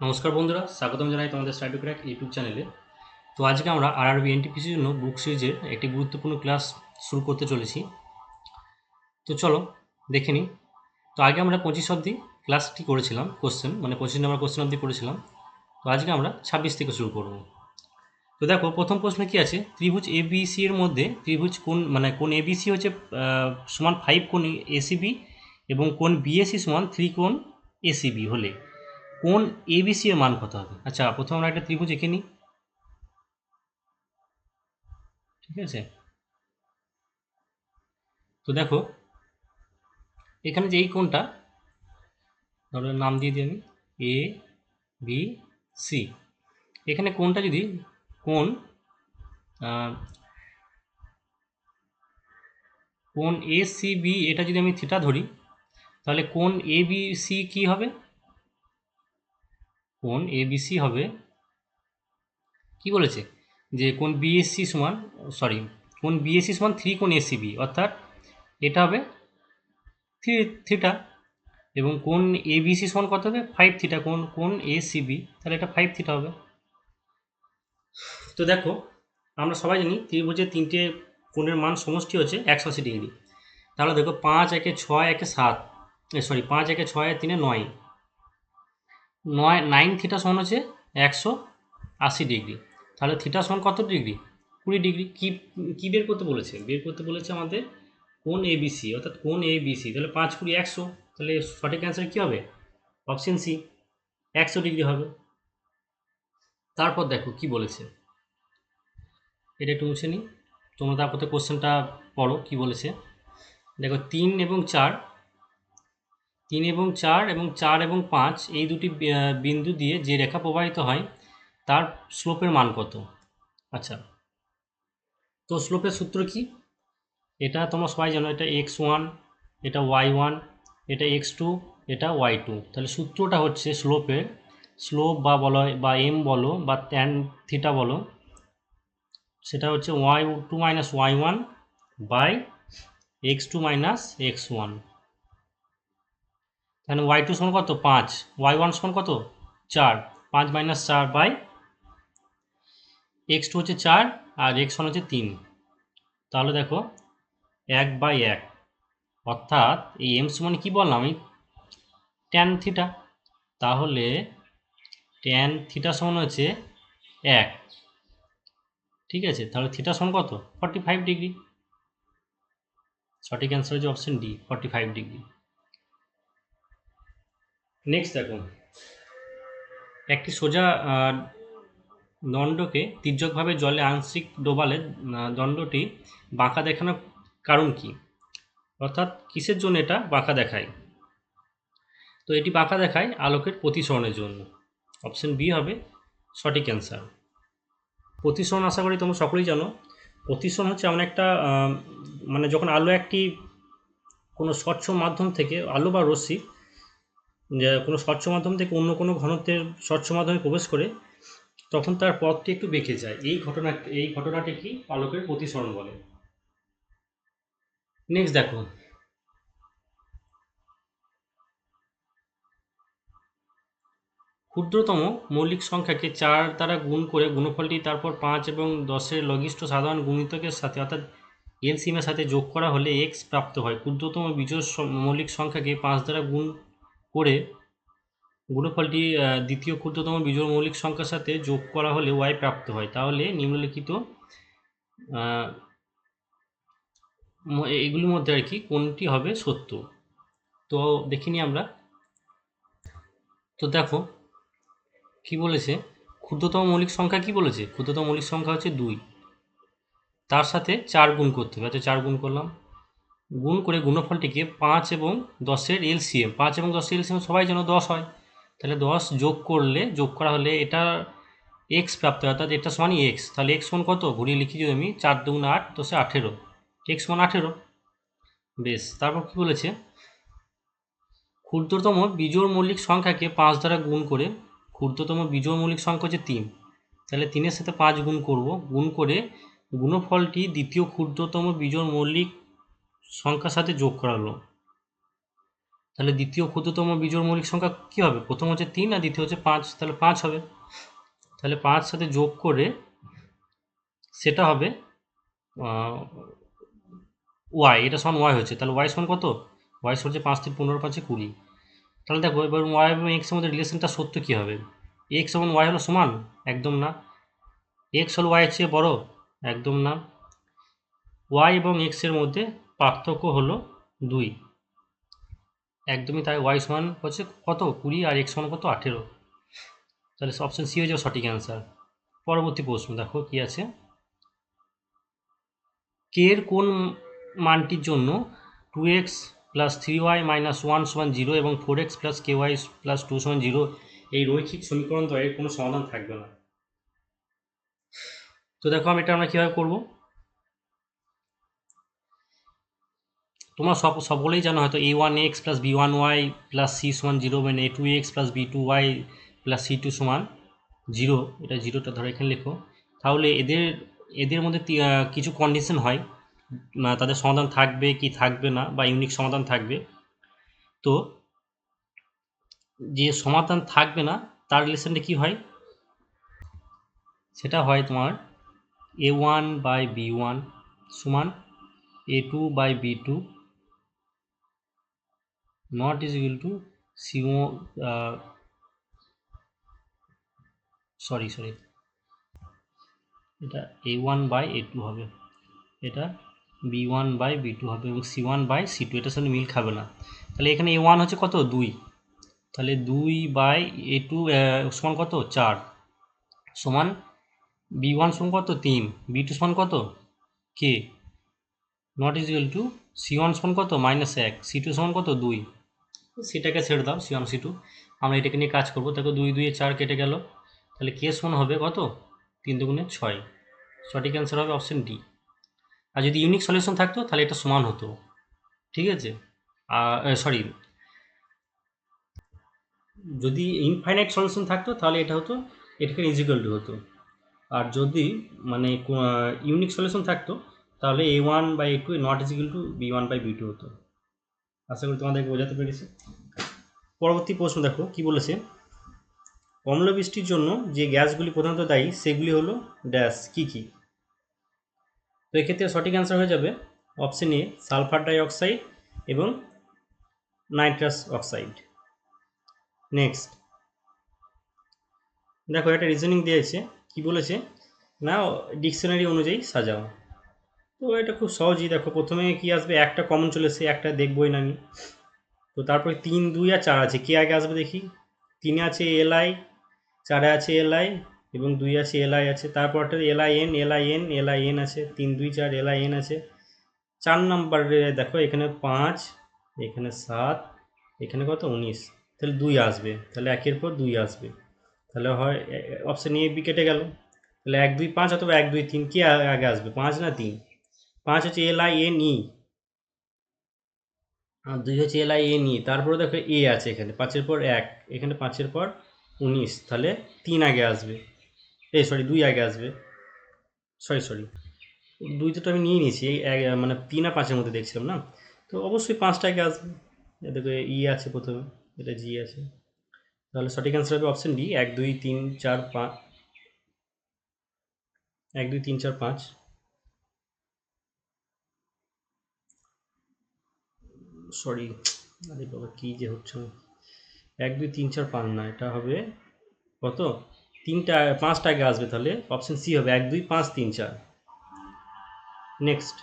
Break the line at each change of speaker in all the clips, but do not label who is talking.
নমস্কার বন্ধুরা, স্বাগতম জানাই তোমাদের স্টাডি ক্র্যাক ইউটিউব চ্যানেলে তো আজকে আমরা আরআরবি এনটিপিসির জন্য বুক সিরিজের একটি গুরুত্বপূর্ণ ক্লাস শুরু করতে চলেছি। তো চলো, দেখে নিই। তো আগে আমরা পঁচিশ অবধি ক্লাসটি করেছিলাম কোশ্চেন মানে পঁচিশ নম্বর কোশ্চেন অবধি করেছিলাম তো আজকে আমরা ছাব্বিশ থেকে শুরু করব। তো দেখো, প্রথম প্রশ্ন কি আছে? ত্রিভুজ এবিসি এর মধ্যে ত্রিভুজ কোন মানে কোন এবিসি হচ্ছে সমান ফাইভ কোন এসিবি এবং কোন বিএসি সমান থ্রি কোন এসিবি হলে। কোন এবিসি এর মান কত হবে? আচ্ছা প্রথমে আমরা একটা ত্রিভুজ এঁকে নিই। ঠিক আছে? তো দেখো, এখানে যে এই কোণটা, ধরো নাম দিয়ে দিই আমি এ বি সি এখানে কোণটা যদি কোন কোন এ সি বি এটা যদি আমি থিটা ধরি, তাহলে কোন এ বি সি কী হবে? কোণ এবিসি হবে? কি বলেছে? যে কোন বিএসসি সমান সরি কোন বিএসসি সমান থ্রি কোন এসিবি অর্থাৎ এটা হবে থ্রি থিটা এবং কোন এবিসি সমান কত হবে? ফাইভ থিটা কোন কোন এসিবি তাহলে এটা ফাইভ থিটা হবে। তো দেখো, আমরা সবাই জানি ত্রিভুজের তিনটে কোণের মান সমষ্টি হচ্ছে একশো আশি ডিগ্রি। তাহলে দেখো পাঁচ একে ছয় একে সাত সরি পাঁচ একে ছয় তিনে নয়। নয় নাইন থিটা সমান হচ্ছে একশো আশি ডিগ্রি তাহলে থিটা সমান কত ডিগ্রি কুড়ি ডিগ্রি কি কি বের করতে বলেছে? বের করতে বলেছে আমাদের কোন এবিসি অর্থাৎ কোন এবিসি তাহলে পাঁচ কুড়ি একশো। তাহলে সঠিক অ্যান্সার কী হবে? অপশন সি একশো ডিগ্রি হবে। তারপর দেখো কি বলেছে। এটা একটু মুছে নিই। তোমরা তারপর কোশ্চেনটা পড়ো, কি বলেছে। দেখো তিন এবং চার তিন এবং চার এবং চার এবং পাঁচ এই দুটি বিন্দু দিয়ে যে রেখা প্রবাহিত হয়, তার স্লোপের মান কত? আচ্ছা তো স্লোপের সূত্র কি? এটা তোমরা সবাই জানো, এটা এক্স ওয়ান, এটা ওয়াই ওয়ান, এটা এক্স টু, এটা ওয়াই টু। তাহলে সূত্রটা হচ্ছে স্লোপের স্লোপ বা বলো, বা এম বলো, বা ট্যান থিটা বলো, সেটা হচ্ছে Y two minus Y one by X two minus X one. তাহলে ওয়াই টু সমান কত? পাঁচ। ওয়াই ওয়ান সমান কত? চার। পাঁচ মাইনাস চার বাই এক্স টু হচ্ছে চার আর এক্স ওয়ান হচ্ছে তিন। তাহলে দেখো, এক বাই এক। অর্থাৎ এই এম সমান কী বললাম আমি? ট্যান থিটা তাহলে ট্যান থিটা সমান হচ্ছে এক। ঠিক আছে? তাহলে থিটা সমান কত? ফর্টি ফাইভ ডিগ্রি সঠিক অ্যান্সার হচ্ছে option D forty five degree next দেখো। একটি সোজা দণ্ডকে তির্যকভাবে জলে আংশিক ডোবালে দণ্ডটি বাঁকা দেখানোর কারণ কি? অর্থাৎ কিসের জন্য এটা বাঁকা দেখায়? তো এটি বাঁকা দেখায় আলোকের প্রতিসরণের জন্য। অপশন বি হবে সঠিক অ্যান্সার প্রতিসরণ আশা করি তোমরা সকলেই জানো। প্রতিসরণ হচ্ছে এমন একটা মানে যখন আলো একটি কোনো স্বচ্ছ মাধ্যম থেকে, আলো বা রশ্মি কোনো স্বচ্ছ মাধ্যম থেকে অন্য কোনো ঘনত্বের স্বচ্ছ মাধ্যমে প্রবেশ করে, তখন তার পথটি একটু বেঁকে যায়। এই ঘটনা, এই ঘটনাটি কি আলোকের প্রতিসরণ বলে? নেক্সট দেখো। ক্ষুদ্রতম মৌলিক সংখ্যাকে চার দ্বারা গুণ করে গুণফলটি তারপর পাঁচ এবং দশের লঘিষ্ঠ সাধারণ গুণিতকের সাথে, অর্থাৎ এলসিএমের সাথে যোগ করা হলে এক্স প্রাপ্ত হয়। ক্ষুদ্রতম বিজোড় মৌলিক সংখ্যাকে পাঁচ দ্বারা গুণ করে গুণফলটি দ্বিতীয় ক্ষুদ্রতম বিজোড় মৌলিক সংখ্যার সাথে যোগ করা হলে ওয়াই প্রাপ্ত হয়। তাহলে নিম্নলিখিত এগুলির মধ্যে আর কি কোনটি হবে সত্য? তো দেখিনি আমরা। তো দেখো, কি বলেছে? ক্ষুদ্রতম মৌলিক সংখ্যা কি বলেছে? ক্ষুদ্রতম মৌলিক সংখ্যা হচ্ছে দুই। তার সাথে চার গুণ করতে হবে। আচ্ছা চার গুণ করলাম। গুণ করে গুণফলটিকে পাঁচ এবং দশের এলসিএম, পাঁচ এবং দশের এলসিএম সবাই যেন দশ হয়। তাহলে দশ যোগ করলে, যোগ করা হলে এটা এক্স প্রাপ্ত হয়, অর্থাৎ এটা সমানই এক্স তাহলে এক্স সমান কত? ঘুরিয়ে লিখি যদি আমি চার দুগুণ আট দশে আঠেরো। এক্স সমান আঠেরো। বেশ, তারপর কি বলেছে? ক্ষুদ্রতম বিজোড় মৌলিক সংখ্যাকে পাঁচ দ্বারা গুণ করে, ক্ষুদ্রতম বিজোড় মৌলিক সংখ্যা হচ্ছে তিন। তাহলে তিনের সাথে পাঁচ গুণ করব। গুণ করে গুণফলটি দ্বিতীয় ক্ষুদ্রতম বিজোড় মৌলিক সংখ্যার সাথে যোগ করা হলো তাহলে দ্বিতীয় ক্ষুদ্রতম বিজোড় মৌলিক সংখ্যা কী হবে? প্রথম হচ্ছে তিন আর দ্বিতীয় হচ্ছে পাঁচ, তাহলে পাঁচ হবে। তাহলে পাঁচ সাথে যোগ করে সেটা হবে ওয়াই এটা সমান ওয়াই হচ্ছে। তাহলে ওয়াই সমান কত? ওয়াই হচ্ছে পাঁচ থেকে পনেরো পাঁচে কুড়ি। তাহলে দেখো, এবার ওয়াই এবং এক্সের মধ্যে রিলেশনটা সত্য কী হবে? এক্স এবং ওয়াই হলো সমান? একদম না। এক্স হলো ওয়াই চেয়ে বড়? একদম না। ওয়াই এবং এক্সের মধ্যে পার্থক্য হলো দুই। একদমই তাই ওয়াই সমান হচ্ছে কত? কুড়ি আর এক্স সমান কত? আঠেরো। তাহলে অপশন সি হয়ে যাবে সঠিক অ্যান্সার পরবর্তী প্রশ্ন, দেখো কি আছে? কে এর কোন মানটির জন্য two X plus three Y minus one সমান জিরো এবং four X plus K Y plus two সমান জিরো এই রৈখিক সমীকরণ দ্বয়ের কোনো সমাধান থাকবে না। তো দেখো আমি এটা আমরা কীভাবে করব? তোমরা সব সকলেই জানো, হয়তো a one x plus b one y plus c সমান জিরো মানে a two x plus b two y plus c two সমান জিরো এটা জিরোটা ধরো এখানে লেখো। তাহলে এদের এদের মধ্যে কিছু কন্ডিশন হয় তাদের সমাধান থাকবে কি থাকবে না, বা ইউনিক সমাধান থাকবে। তো যে সমাধান থাকবে না, তার রিলেশনটা কি হয়? সেটা হয় তোমার a one by b one সমান a two by b two not is equal to c sorry sorry এটা a one by a two হবে। এটা b one by b two হবে এবং c one by c two এটার সাথে মিল খাবে না। তাহলে এখানে এ ওয়ান হচ্ছে কত? দুই। তাহলে দুই বাই এ টু সমান কত? চার। সমান বি ওয়ান সমান কত? তিন। বি টু সমান কত? K not is equal to c one সমান কত? মাইনাস এক। সি টু সমান কত? দুই। সেটাকে ছেড়ে দাও সি ওয়ান সি টু আমরা এটাকে নিয়ে কাজ করব। দেখো দুই দুই চার কেটে গেল। তাহলে কে সমান হবে কত? তিন দুগুণে ছয়। সঠিক অ্যান্সার হবে অপশন ডি আর যদি ইউনিক সলিউশন থাকতো, তাহলে এটা সমান হতো। ঠিক আছে? সরি যদি ইনফাইনাইট সলিউশন থাকতো, তাহলে এটা হতো, এটাকে ইজিক্যাল টু হতো। আর যদি মানে ইউনিক সলিউশন থাকতো, তাহলে a one by a two not is equal to b one by b two হতো। আশা করি তোমাদেরকে বোঝাতে পেরেছি। পরবর্তী প্রশ্ন দেখো, কি বলেছে? অম্লবৃষ্টির জন্য যে গ্যাসগুলি প্রধানত দায়ী, সেগুলি হলো ড্যাশ, কী কী? তো এক্ষেত্রে সঠিক অ্যান্সার হয়ে যাবে অপশন এ সালফার ডাই অক্সাইড এবং নাইট্রাস অক্সাইড। নেক্সট দেখো একটা রিজনিং দিয়েছে, কি বলেছে? না ডিকশনারি অনুযায়ী সাজাও। তো এটা খুব সহজই দেখো, প্রথমে কি আসবে? একটা কমন চলে এসে একটা দেখবই না আমি। তো তারপরে তিন, দুই আর চার আছে। কে আগে আসবে দেখি? তিনে আছে এলআই চারে আছে এলআই এবং দুই আছে এলআই আছে। তারপরটা Li N Li N Li N আছে। তিন, দুই, চার এলআই এন আছে। চার নম্বরে দেখো, এখানে পাঁচ, এখানে সাত, এখানে কত? উনিশ। তাহলে দুই আসবে। তাহলে একের পর দুই আসবে। তাহলে হয় অপশান এ বি কেটে গেল। তাহলে এক, দুই, পাঁচ অথবা এক, দুই, তিন, কি আগে আসবে? পাঁচ না তিন? পাঁচ হচ্ছে L I N E R দুই হচ্ছে এল আই এন ই তারপরে দেখো এ আছে এখানে, পাঁচের পর এক, এখানে পাঁচের পর উনিশ। তাহলে তিন আগে আসবে। এই সরি দুই আগে আসবে। সরি সরি দুইটা তো আমি নিয়ে নিয়েছি, এই এক- মানে তিন আর পাঁচের মধ্যে দেখছিলাম না? তো অবশ্যই পাঁচটা আগে আসবে। দেখো ই আছে প্রথমে, এটা জি আছে। তাহলে সঠিক অ্যান্সার হবে অপশন ডি এক, দুই, তিন, চার, পাঁচ। এক, দুই, তিন, চার, পাঁচ। সরি আরে বাবা, কী যে হচ্ছে। এক, দুই, তিন, চার, পাঁচ, না, এটা হবে কত? তিনটা, পাঁচটা আগে আসবে তাহলে অপশন সি হবে এক, দুই, পাঁচ, তিন, চার। নেক্সট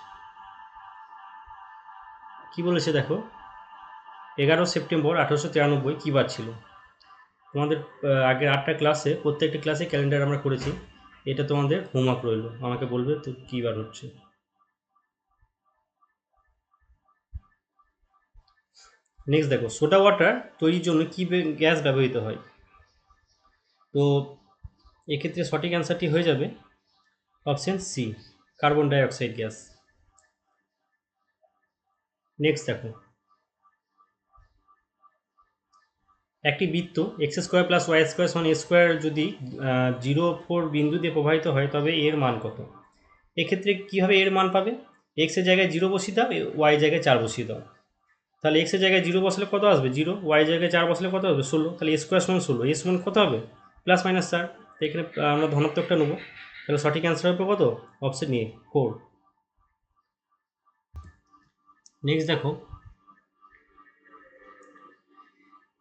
কি বলেছে দেখো? এগারো সেপ্টেম্বর আঠারোশো তিরানব্বই, কী বার ছিল? তোমাদের আগের আটটা ক্লাসে, প্রত্যেকটা ক্লাসে ক্যালেন্ডার আমরা করেছি। এটা তোমাদের হোমওয়ার্ক রইল। আমাকে বলবে তো কী বার হচ্ছে। নেক্সট দেখো সোডা ওয়াটার তৈরির জন্য কী গ্যাস ব্যবহৃত হয়? তো এক্ষেত্রে সঠিক অ্যান্সারটি হয়ে যাবে অপশান সি কার্বন ডাই অক্সাইড গ্যাস নেক্সট দেখো, একটি বৃত্ত x square plus y square সমান এ স্কোয়ার যদি জিরো ফোর বিন্দু দিয়ে প্রবাহিত হয়, তবে এর মান কত? এক্ষেত্রে কীভাবে এর মান পাবে? এক্সের জায়গায় জিরো বসিয়ে দাও ওয়াই জায়গায় চার বসিয়ে দাও। তাহলে এক্সের জায়গায় জিরো বসলে কত আসবে? জিরো ওয়াই জায়গায় চার বসলে কত হবে? ষোলো। তাহলে স্কোয়ার সমান ষোলো। এস সমান কত হবে? প্লাস মাইনাস চার। তো এখানে আমরা ধনাত্মকটা নেব। তাহলে সঠিক অ্যান্সার হবে কত? অপশন নিয়ে ফোর নেক্সট দেখো।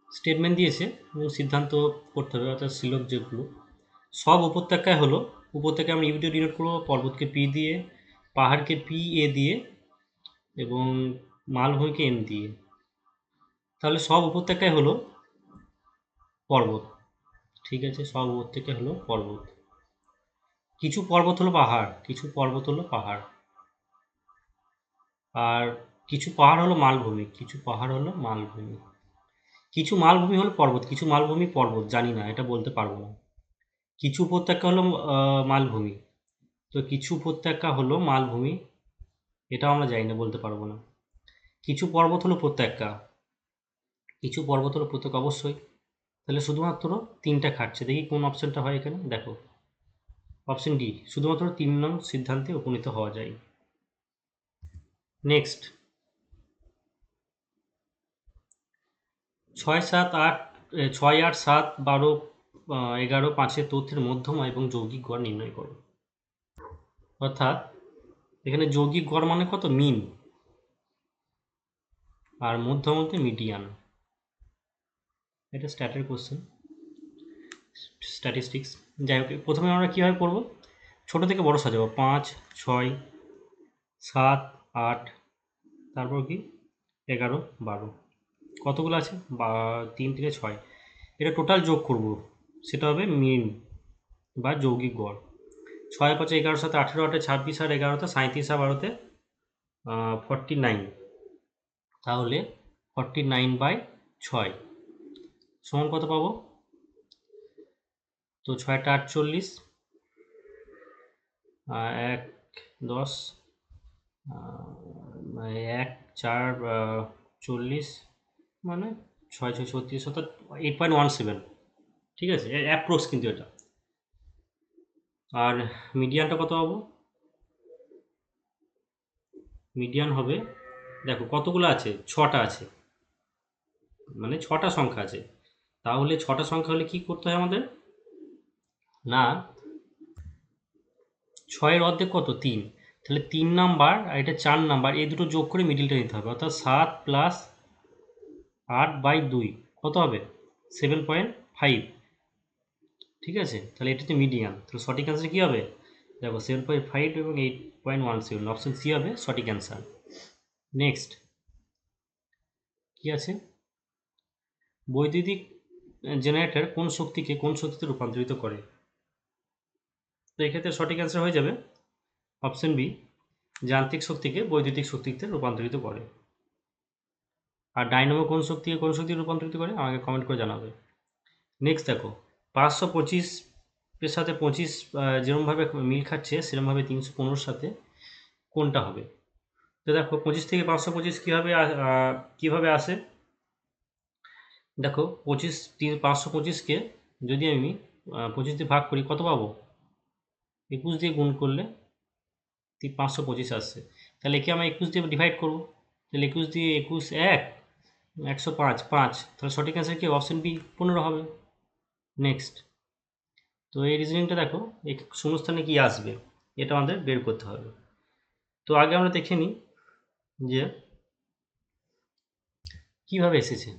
স্টেটমেন্ট দিয়েছে এবং সিদ্ধান্ত করতে হবে, অর্থাৎ সিলক যেগুলো। সব উপত্যকায় হলো, উপত্যকায় আমরা ইউটি ডিনোট করব, পর্বতকে পি দিয়ে, পাহাড়কে পি এ দিয়ে এবং মালভূমিকে এম দিয়ে। তাহলে সব উপত্যকায় হলো পর্বত। ঠিক আছে, সব উপত্যকায় হলো পর্বত। কিছু পর্বত হলো পাহাড়, কিছু পর্বত হলো পাহাড়। আর কিছু পাহাড় হলো মালভূমি, কিছু পাহাড় হলো মালভূমি। কিছু মালভূমি হলো পর্বত, কিছু মালভূমি পর্বত, জানি না, এটা বলতে পারব না। কিছু উপত্যকা হলো মালভূমি। তো কিছু উপত্যকা হলো মালভূমি, এটাও আমরা জানি না, বলতে পারব না। কিছু পর্বত হলো উপত্যকা কিছু পর্বত হলো উপত্যকা অবশ্যই। তাহলে শুধুমাত্র তিনটা খাটছে। দেখি কোন অপশনটা হয় এখানে। দেখো। অপশন ডি শুধুমাত্র তিন নং সিদ্ধান্তে উপনীত হওয়া যায়। নেক্সট ছয় সাত আট ছয় আট সাত বারো এগারো পাঁচের তথ্যের মধ্যমা এবং যৌগিক গড় নির্ণয় করো। অর্থাৎ, এখানে যৌগিক গড় মানে কত? মিন। আর মধ্যম বলতে মিডিয়ান এটা স্ট্যাটের কোশ্চেন স্ট্যাটিস্টিক্স যাই হোক, প্রথমে আমরা কীভাবে করব ছোট থেকে বড় সাজাবো। পাঁচ, ছয়, সাত, আট, তারপর কি? এগারো, বারো। কতগুলো আছে? বা, তিন থেকে ছয়। এটা টোটাল যোগ করব। সেটা হবে মিন বা যৌগিক গড়। ছয় পাঁচে এগারো সাথে আঠেরো আটে ছাব্বিশ আর এগারোতে সাঁত্রিশ আর বারোতে ফর্টি নাইন তাহলে ফর্টি নাইন বাই ছয়। সমান কত পাবো? তো ছয়টা আটচল্লিশ এক, দশ এক, চার চল্লিশ মানে ছয় ছয়, ছত্রিশ, অর্থাৎ এইট পয়েন্ট ওয়ান সেভেন ঠিক আছে? অ্যাপ্রক্স কিন্তু এটা। আর মিডিয়ানটা কত পাবো? মিডিয়ান হবে দেখো, কতগুলো আছে? ছটা আছে। মানে ছটা সংখ্যা আছে। তাহলে ছটা সংখ্যা হলে কি করতে হয় আমাদের? না, ছয়ের অর্ধেক কত? তিন। তাহলে তিন নাম্বার আর এটা চার নাম্বার, এই দুটো যোগ করে মিডিলটা নিতে হবে। অর্থাৎ সাত প্লাস আট বাই দুই, কত হবে? সেভেন পয়েন্ট ফাইভ ঠিক আছে? তাহলে এটা হচ্ছে মিডিয়াম তাহলে সঠিক অ্যান্সার কী হবে? দেখো সেভেন পয়েন্ট ফাইভ এবং eight point one seven option C হবে সঠিক অ্যান্সার নেক্সট কী আছে? বৈদ্যুতিক জেনারেটর কোন শক্তিকে কোন শক্তিতে রূপান্তরিত করে? তো এক্ষেত্রে সঠিক অ্যান্সার হয়ে যাবে অপশন বি যান্ত্রিক শক্তিকে বৈদ্যুতিক শক্তিতে রূপান্তরিত করে। আর ডাইনামো কোন শক্তিকে কোন শক্তিতে রূপান্তরিত করে? আমাকে কমেন্ট করে জানাবে। নেক্সট দেখো, পাঁচশো পঁচিশ এর সাথে পঁচিশ যেরমভাবে মিল খাচ্ছে, সেরমভাবে তিনশো পনেরোর সাথে কোনটা হবে? দেখো পঁচিশ থেকে পাঁচশো পঁচিশ কীভাবে কীভাবে আসে? দেখো পঁচিশ তিন পাঁচশো পঁচিশকে যদি আমি পঁচিশ দিয়ে ভাগ করি, কত পাবো? একুশ দিয়ে গুণ করলে তি- পাঁচশো পঁচিশ আসছে। তাহলে একে আমরা একুশ দিয়ে ডিভাইড করব। তাহলে একুশ দিয়ে একুশ এক, একশো পাঁচ পাঁচ। তাহলে সঠিক অ্যান্সার কি? অপশন বি পনেরো হবে। নেক্সট তো এই রিজনিংটা দেখো শূন্যস্থানে কি আসবে? এটা আমাদের বের করতে হবে। তো আগে আমরা দেখে নিই যে কীভাবে এসেছে?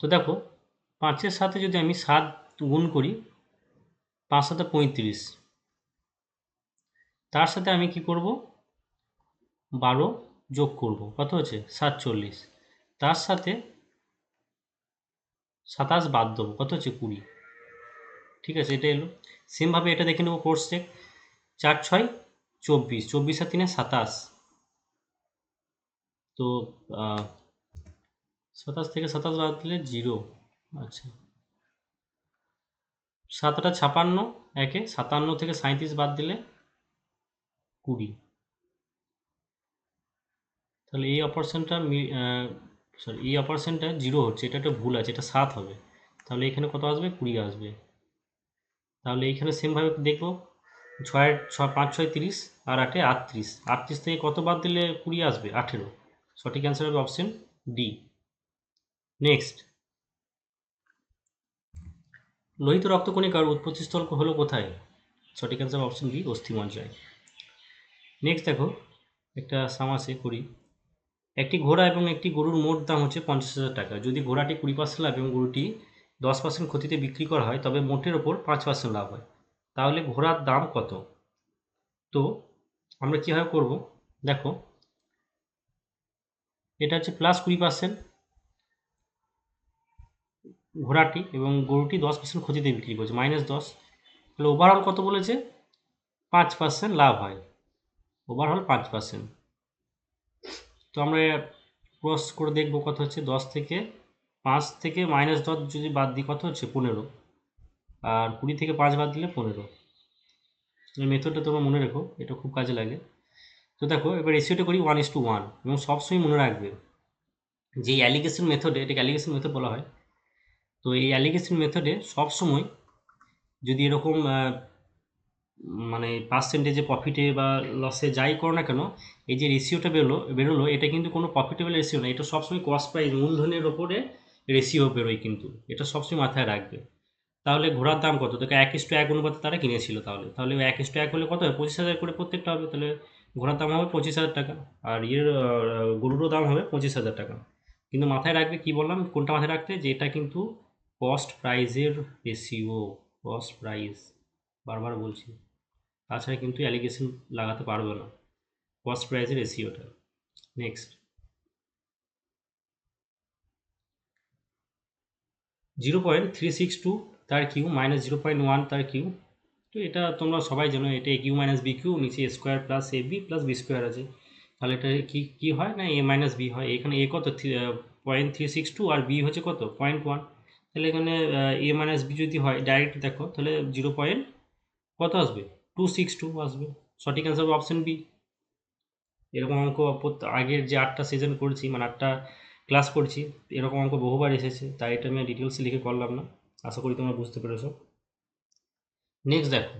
তো দেখো, পাঁচের সাথে যদি আমি সাত গুণ করি, পাঁচ সাথে পঁয়ত্রিশ। তার সাথে আমি কি করব? বারো যোগ করব, কত হচ্ছে? সাতচল্লিশ। তার সাথে সাতাশ বাদ দেবো, কত হচ্ছে? কুড়ি। ঠিক আছে, এটা এলো। সেমভাবে এটা দেখে নেব কোর্স চেক চার, ছয়, চব্বিশ। চব্বিশ আর তিনে সাতাশ। তো সাতাশ থেকে সাতাশ বাদ দিলে জিরো। আচ্ছা। সাতটা ছাপান্ন, একে সাতান্ন থেকে সাঁইত্রিশ বাদ দিলে কুড়ি। তাহলে এই অপারেশনটা সরি এই অপারেশনটা জিরো হচ্ছে, এটা একটা ভুল আছে, এটা সাত হবে। তাহলে এখানে কত আসবে? কুড়ি আসবে। তাহলে এইখানে সেমভাবে দেখব, ছয় ছয়, পাঁচ, ছয়, তিরিশ, আর আটে আটত্রিশ। আটত্রিশ থেকে কত বাদ দিলে কুড়ি আসবে? আঠেরো। সঠিক অ্যান্সার হবে অপশন ডি নেক্সট লোহিত রক্তকণিকার উৎপত্তিস্থল হলো কোথায়? সঠিক অ্যান্সার অপশন বি অস্থিমজ্জায় নেক্সট দেখো, একটা সামাসে করি একটি ঘোড়া এবং একটি গরুর মোট দাম হচ্ছে পঞ্চাশ হাজার টাকা। যদি ঘোড়াটি কুড়ি পার্সেন্ট লাভ এবং গরুটি দশ পার্সেন্ট ক্ষতিতে বিক্রি করা হয়, তবে মোটের ওপর পাঁচ পার্সেন্ট লাভ হয়। তাহলে ঘোড়ার দাম কত? তো আমরা কীভাবে করব? দেখো এটা হচ্ছে প্লাস কুড়ি পার্সেন্ট ঘোড়াটি এবং গরুটি দশ পার্সেন্ট ক্ষতিতে বিক্রি করছে মাইনাস দশ। তাহলে ওভারঅল কত বলেছে? পাঁচ পার্সেন্ট লাভ হয়। ওভারঅল পাঁচ পার্সেন্ট তো আমরা ক্রস করে দেখব কত হচ্ছে, দশ থেকে পাঁচ থেকে মাইনাস দশ যদি বাদ দিই, কত হচ্ছে? পনেরো। আর কুড়ি থেকে পাঁচ বাদ দিলে পনেরো। মেথডটা তোমরা মনে রেখো, এটা খুব কাজে লাগে। তো দেখো, এবার রেশিওটা করি ওয়ান ইস টু ওয়ান এবং সবসময় মনে রাখবে যে অ্যালিগেশন মেথডে এটাকে অ্যালিগেশন মেথড বলা হয়। তো এই অ্যালিগেশন মেথডে সবসময় যদি এরকম মানে পার্সেন্টেজে প্রফিটে বা লসে যাই করো না কেন, এই যে রেশিওটা বেরোলো বেরোলো, এটা কিন্তু কোনো প্রফিটেবল রেশিও না, এটা সবসময় কস্ট প্রাইস মূলধনের ওপরে রেশিও বেরোয় কিন্তু, এটা সবসময় মাথায় রাখবে। তাহলে ঘোড়ার দাম কত? তোকে এক ইস্টু এক অনুপাতে তারা কিনেছিল তাহলে তাহলে এক ইস্টু এক হলে কত হবে পঁচিশ হাজার করে প্রত্যেকটা হবে, তাহলে ঘোড়ার দাম হবে পঁচিশ হাজার টাকা, আর ইয়ের গরুরও দাম হবে পঁচিশ হাজার টাকা। কিন্তু মাথায় রাখবে কি বললাম? কোনটা মাথায় রাখতে? যে এটা কিন্তু কস্ট প্রাইজের রেশিও কস্ট প্রাইস বারবার বলছি। তাছাড়া কিন্তু অ্যালিগেশন লাগাতে পারবে না কস্ট প্রাইজের রেশিওটা next zero point three six two তার cube minus zero point one তার কিউ। তো এটা তোমরা সবাই জানো, এটা a cube minus b cube নিচে square plus a b plus b square আছে। তাহলে এটা কি কি হয় না এ মাইনাস বি হয়? এখানে এ কত? পয়েন্ট থ্রি সিক্স টু আর বি হচ্ছে কত? পয়েন্ট ওয়ান তাহলে এখানে এ মাইনাস বি যদি হয় ডাইরেক্ট দেখো, তাহলে জিরো পয়েন্ট কত আসবে? টু সিক্স টু আসবে। সঠিক অ্যান্সার হবে অপশন বি এরকম অঙ্ক আগের যে আটটা সিজন করেছি মানে আটটা ক্লাস করছি, এরকম অঙ্ক বহুবার এসেছে, তাই এটা আমি ডিটেলসে লিখে করলাম না। আশা করি তোমরা বুঝতে পেরেছ। নেক্সট দেখো।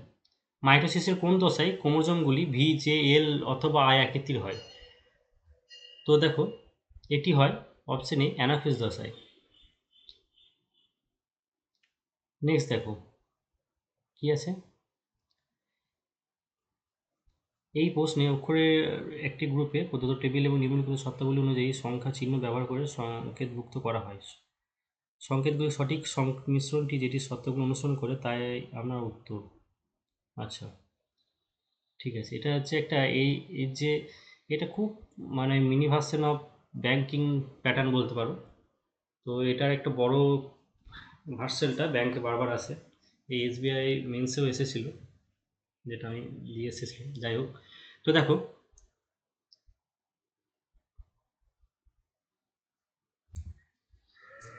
মাইটোসিসের কোন দশায় ক্রোমোজোমগুলি ভি জে এল অথবা আয় আকৃতির হয়? তো দেখো, এটি হয় অপশন এ অ্যানাফিস দশায়। নেক্সট দেখো, কি আছে? এই প্রশ্নে অক্ষরের একটি গ্রুপে প্রদত্ত টেবিল এবং নিম্নলিখিত শর্তাবলী অনুযায়ী সংখ্যা, চিহ্ন ব্যবহার করে সংকেতভুক্ত করা হয়। সংকেতগুলির সঠিক সংমিশ্রণটি যেটি শর্তগুলো অনুসরণ করে, তাই আপনার উত্তর। আচ্ছা ঠিক আছে। এটা হচ্ছে একটা এই, এর যে, এটা খুব মানে mini version of banking pattern বলতে পারো। তো এটার একটা বড় ভার্সেলটা ব্যাংকে বারবার আসে। এই এসবিআই মেন্সেও এসেছিল, যেটা আমি দিয়ে এসেছিলাম। যাই হোক, তো দেখো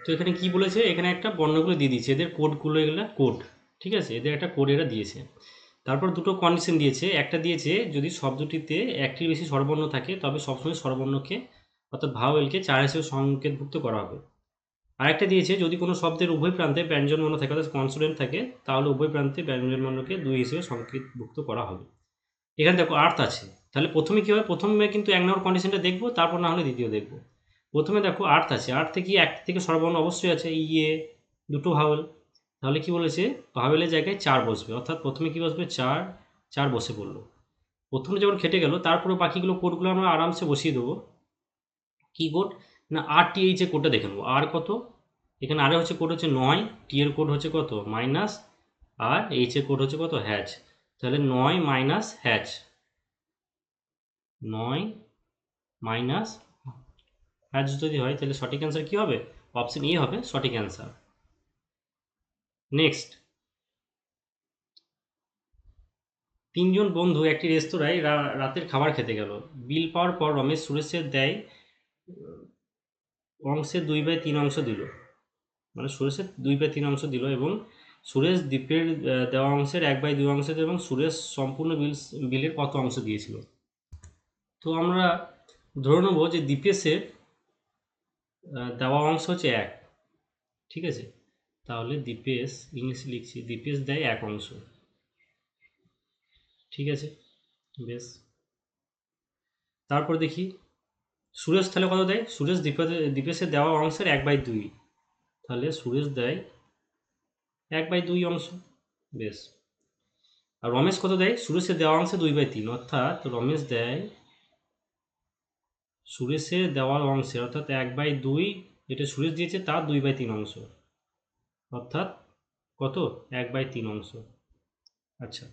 তো এখানে কি বলেছে? এখানে একটা বর্ণগুলো দিয়ে দিয়েছে। এদের কোডগুলো এগুলো কোড ঠিক আছে? এদের একটা কোড এরা দিয়েছে। তারপর দুটো কন্ডিশন দিয়েছে। একটা দিয়েছে, যদি শব্দটিতে একটির বেশি স্বরবর্ণ থাকে, তবে সবসময় স্বরবর্ণকে, অর্থাৎ ভাওয়েলকে চার হিসেবে সংকেতভুক্ত করা হবে। আরেকটা দিয়েছে, যদি কোনো শব্দের উভয় প্রান্তে ব্যঞ্জনবর্ণ থাকে, অর্থাৎ কনসোনেন্ট থাকে, তাহলে উভয় প্রান্তে ব্যঞ্জনবর্ণকে দুই হিসেবে সংকেতভুক্ত করা হবে। এখানে দেখো আর্থ আছে। তাহলে প্রথমে কী হবে? প্রথমে কিন্তু এক নম্বর কন্ডিশনটা দেখব, তারপর না হলে দ্বিতীয় দেখব। প্রথমে দেখো আর্থ আছে। আর্থে কি এক থেকে স্বরবর্ণ অবশ্যই আছে? ইয়ে দুটো ভাওয়েল তাহলে কি বলেছে? ভাওয়েলের জায়গায় চার বসবে। অর্থাৎ প্রথমে কি বসবে? চার চার বসে পড়ল। প্রথমে যখন খেটে গেল, তারপরে বাকিগুলো কোডগুলো আমরা আরামসে বসিয়ে দেবো। কি কোড না আর টি এইচ এর কোডটা দেখে নেব। আর কত? এখানে আর হচ্ছে কোড হচ্ছে নয়। টি এর কোড হচ্ছে কত? মাইনাস আর এইচ এর কোড হচ্ছে কত? হ্যাচ তাহলে নয় মাইনাস হ্যাচ নয় মাইনাস হ্যাচ যদি হয় তাহলে সঠিক অ্যান্সার কী হবে? অপশন ই হবে সঠিক অ্যান্সার নেক্সট তিনজন বন্ধু একটি রেস্তোরাঁয় রাতের খাবার খেতে গেল। বিল পাওয়ার পর রমেশ সুরেশের দেয় অংশের দুই বাই তিন অংশ দিল। মানে সুরেশের দুই বাই তিন অংশ দিল এবং সুরেশ দ্বীপের দেওয়া অংশের এক বাই দুই অংশ এবং সুরেশ সম্পূর্ণ বিল বিলের কত অংশ দিয়েছিল। তো আমরা ধরে নেব যে দীপেশের আহ, দেওয়া অংশ হচ্ছে এক। ঠিক আছে? তাহলে দীপেশ, ইংলিশে লিখছি, দীপেশ দেয় এক অংশ। ঠিক আছে? বেশ। তারপর দেখি, সুরেশ তাহলে কত দেয়? সুরেশ দীপে দীপেশের দেওয়া অংশের এক বাই দুই। তাহলে সুরেশ দেয় এক বাই দুই অংশ। বেশ। আর রমেশ কত দেয়? সুরেশের দেওয়া অংশে দুই বাই তিন। অর্থাৎ রমেশ দেয় সুরেশের দেওয়ার অংশে, অর্থাৎ এক বাই দুই যেটা সুরেশ দিয়েছে তার দুই বাই তিন অংশ। অর্থাৎ কত? এক বাই তিন অংশ। আচ্ছা।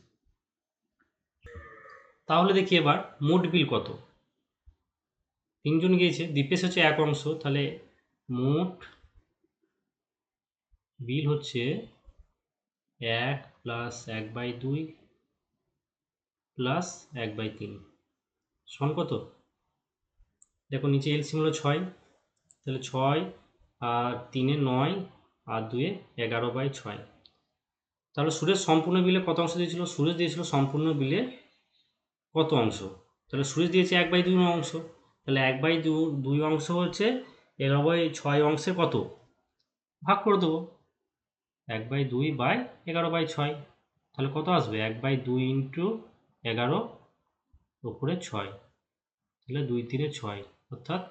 তাহলে দেখি এবার মোট বিল কত? তিনজন গিয়েছে, দীপেশ হচ্ছে এক অংশ, তাহলে মোট বিল হচ্ছে এক প্লাস এক বাই দুই প্লাস এক বাই তিন। সমান কত? দেখো নিচে এলসিম হলো ছয়, তাহলে ছয় আর তিনে নয় আর দুয়ে এগারো বাই ছয়। তাহলে সুরেশ সম্পূর্ণ বিলে কত অংশ দিয়েছিল? সুরেশ দিয়েছিল সম্পূর্ণ বিলে কত অংশ? তাহলে সুরেশ দিয়েছে এক বাই দুই অংশ। তাহলে এক বাই দুই অংশ হচ্ছে এগারো বাই ছয় অংশে কত? ভাগ করে দেবো। এক বাই দুই বাই এগারো বাই ছয়। তাহলে কত আসবে? এক বাই দুই ইন্টু এগারো উপরে ছয়। তাহলে দুই তিনে ছয়, অর্থাৎ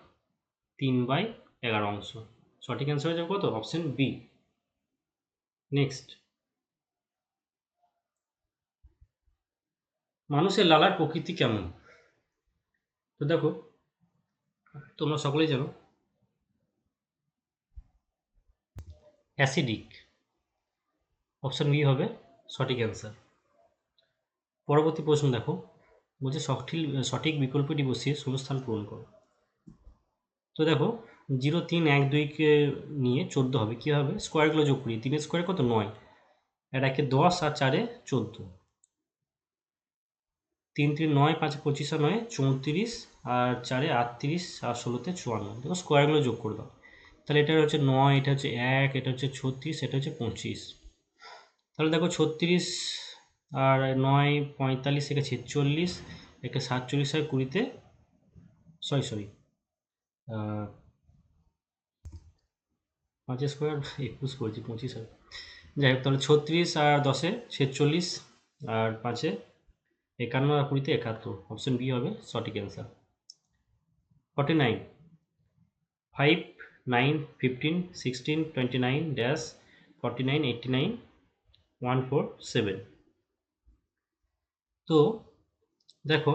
তিন বাই এগারো অংশ। সঠিক অ্যান্সার হয়ে যাবে কত? অপশন বি নেক্সট মানুষের লালার প্রকৃতি কেমন? তো দেখো, তোমরা সকলেই জানো অ্যাসিডিক অপশন বি হবে সঠিক অ্যান্সার পরবর্তী প্রশ্ন দেখো। বলছে সঠিক সঠিক বিকল্পটি বসিয়ে শূন্যস্থান পূরণ করো। তো দেখো, জিরো তিন এক দুইকে নিয়ে চোদ্দ হবে, কী হবে? স্কোয়ারগুলো যোগ করি, তিনের স্কোয়ারে কত? নয়। আর একে দশ আর চারে চোদ্দ। তিন তিন নয়, পাঁচে পঁচিশ আর নয়, চৌত্রিশ আর চারে আটত্রিশ আর ষোলোতে চুয়ান্ন। দেখো স্কোয়ারগুলো যোগ করে দাও। তাহলে এটা হচ্ছে নয়, এটা হচ্ছে এক, এটা হচ্ছে ছত্রিশ, এটা হচ্ছে পঁচিশ। তাহলে দেখো, ছত্রিশ আর নয় পঁয়তাল্লিশ, একে ছেচল্লিশ, একে সাতচল্লিশ হয় কুড়িতে। সরি সরি পাঁচ স্কোয়ার একুশ করেছি, পঁচিশ হয়। যাই হোক, তাহলে ছত্রিশ আর দশে ছেচল্লিশ আর পাঁচে একান্ন আর কুড়িতে একাত্তর। অপশন বি হবে সঠিক answer forty nine five nine fifteen sixteen twenty nine dash forty nine eighty nine one four seven তো দেখো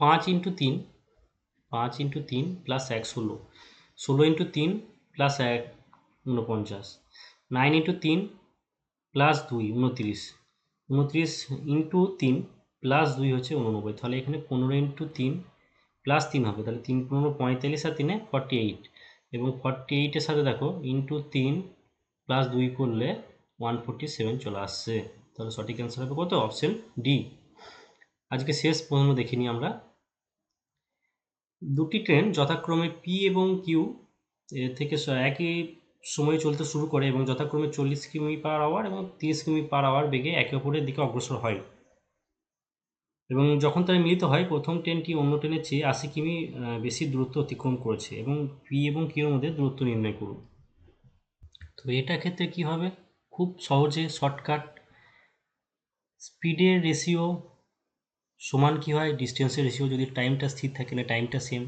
পাঁচ ইন্টু তিন, পাঁচ ইন্টু তিন প্লাস এক ষোলো। ষোলো ইন্টু তিন প্লাস এক উনপঞ্চাশ নাইন ইন্টু তিন প্লাস দুই উনত্রিশ উনত্রিশ ইন্টু তিন প্লাস দুই হচ্ছে উননব্বই তাহলে এখানে পনেরো ইন্টু তিন প্লাস তিন হবে। তাহলে তিন পনেরো, পঁয়তাল্লিশ আর তিনে ফর্টি এইট এবং ফর্টি এইটের সাথে দেখো, ইন্টু তিন প্লাস দুই করলে ওয়ান ফোরটি সেভেন চলে আসছে। তাহলে সঠিক অ্যান্সার হবে কত? অপশন ডি আজকে শেষ প্রশ্ন দেখে নিই আমরা। দুটি ট্রেন যথাক্রমে পি এবং কিউ এর থেকে একই সময়ে চলতে শুরু করে এবং যথাক্রমে চল্লিশ কিমি পার আওয়ার এবং তিরিশ কিমি পার আওয়ার বেগে একে অপরের দিকে অগ্রসর হয়। এবং যখন তারা মিলিত হয়, প্রথম ট্রেনটি অন্য ট্রেনের চেয়ে আশি কিমি বেশি দূরত্ব অতিক্রম করেছে এবং পি এবং কিউর মধ্যে দূরত্ব নির্ণয় করুন। তো এটা ক্ষেত্রে কি হবে? খুব সহজে শর্টকাট স্পিডের রেশিও সমান কি হয়? ডিস্টেন্সের রেশিও যদি টাইমটা স্থির থাকে না টাইমটা সেম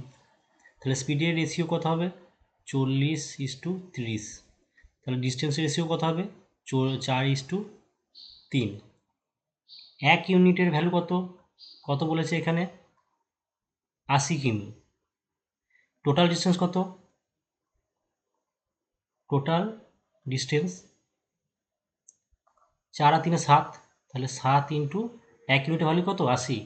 তাহলে স্পিডের রেশিও কত হবে? চল্লিশ ইস টু তিরিশ। তাহলে ডিস্টেন্সের রেশিও কত হবে? চার ইস টু তিন। এক ইউনিটের ভ্যালু কত? কত বলেছে এখানে? আশি কিমি। টোটাল ডিস্টেন্স কত? টোটাল ডিস্টেন্স চার আর তিনে সাত, তাহলে সাত ইন্টু এক ইউনিটের ভ্যালু কত? আশি।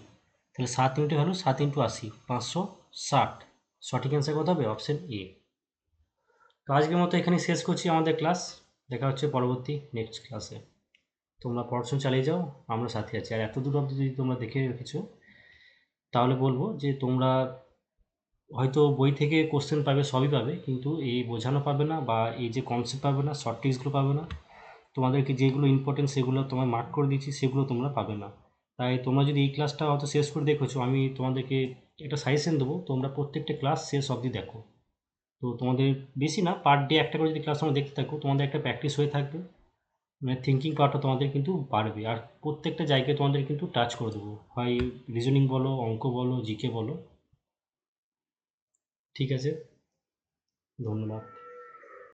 তাহলে সাত ইউনিটের ভ্যালু সাত ইন্টু আশি, পাঁচশো ষাট। সঠিক অ্যান্সার কত হবে? অপশন এ তো আজকের মতো এখানে শেষ করছি আমাদের ক্লাস দেখা হচ্ছে পরবর্তী নেক্সট ক্লাসে তোমরা পড়াশোনা চালিয়ে যাও, আমরা সাথে আছি। আর এত দূর অবধি যদি তোমরা দেখে রেখেছো, তাহলে বলব যে তোমরা হয়তো বই থেকে কোশ্চেন পাবে, সবই পাবে, কিন্তু এই বোঝানো পাবে না বা এই যে কনসেপ্ট পাবে না শর্ট ট্রিক্সগুলো পাবে না। তোমাদেরকে যেগুলো ইম্পর্টেন্ট সেগুলো তোমার মার্ক করে দিচ্ছি, সেগুলো তোমরা পাবে না। তাই তোমরা যদি এই ক্লাসটা হয়তো শেষ করে দেখেছ, আমি তোমাদেরকে একটা সাজেশন দেবো, তোমরা প্রত্যেকটা ক্লাস শেষ অবধি দেখো। তো তোমাদের বেশি না পার ডে একটা করে যদি ক্লাস তোমরা দেখতে থাকো, তোমাদের একটা প্র্যাকটিস হয়ে থাকবে। মানে থিঙ্কিং পাওয়ারটা তোমাদের কিন্তু বাড়বে। আর প্রত্যেকটা জায়গায় তোমাদের কিন্তু টাচ করে দেবো। হয় রিজনিং বলো, অঙ্ক বলো জিকে বলো। ঠিক আছে? ধন্যবাদ।